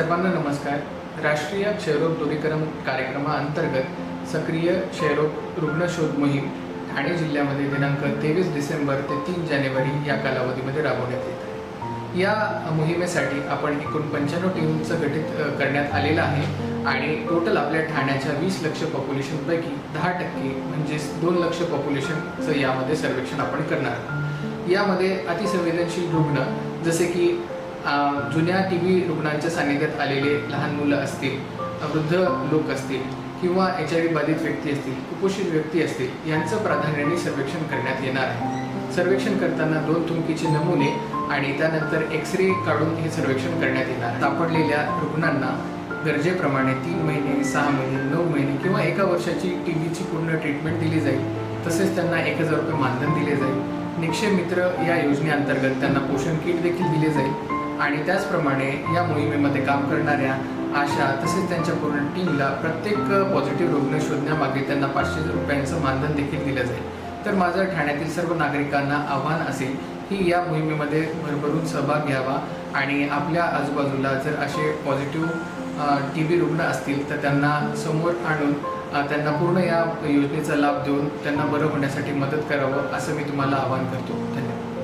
सर्वांना नमस्कार. राष्ट्रीय क्षयरोग दूरीकरण कार्यक्रमाअंतर्गत सक्रिय क्षयरोग रुग्ण शोध मोहीम ठाणे जिल्ह्यामध्ये दिनांक तेवीस डिसेंबर ते तीन जानेवारी या कालावधीमध्ये राबवण्यात येत आहे. या मोहिमेसाठी आपण एकूण पंच्याण्णव टीमचं गठीत करण्यात आलेलं आहे आणि टोटल आपल्या ठाण्याच्या वीस लक्ष पॉप्युलेशनपैकी दहा टक्के म्हणजेच दोन लक्ष पॉप्युलेशनचं यामध्ये सर्वेक्षण आपण करणार आहोत. यामध्ये अतिसंवेदनशील रुग्ण जसे की जुन्या टी बी रुग्णांच्या सान्निध्यात आलेले लहान मुलं असतील वृद्ध लोक असतील किंवा एच आय व्ही बाधित व्यक्ती असतील कुपोषित व्यक्ती असतील यांचं प्राधान्याने सर्वेक्षण करण्यात येणार आहे. सर्वेक्षण करताना दोन थुंकीचे नमुने आणि त्यानंतर एक्स रे काढून हे सर्वेक्षण करण्यात येणार सापडलेल्या रुग्णांना गरजेप्रमाणे तीन महिने सहा महिने नऊ महिने किंवा एका वर्षाची टी बीची पूर्ण ट्रीटमेंट दिली जाईल. तसेच त्यांना एक हजार रुपये मानधन दिले जाईल. निक्षय मित्र या योजनेअंतर्गत त्यांना पोषण किट देखील दिले जाईल. आणि त्याचप्रमाणे या मोहिमेमध्ये काम करणाऱ्या आशा तसेच त्यांच्या पूर्ण टीमला प्रत्येक पॉझिटिव्ह रुग्ण शोधण्यामागे त्यांना पाचशे रुपयांचं मानधन देखील दिलं जाईल. तर माझं ठाण्यातील सर्व नागरिकांना आव्हान असेल की या मोहिमेमध्ये भरभरून सहभाग घ्यावा आणि आपल्या आजूबाजूला जर असे पॉझिटिव्ह टी बी रुग्ण असतील तर त्यांना समोर आणून त्यांना पूर्ण या योजनेचा लाभ देऊन त्यांना बरं होण्यासाठी मदत करावं असं मी तुम्हाला आवाहन करतो. धन्यवाद.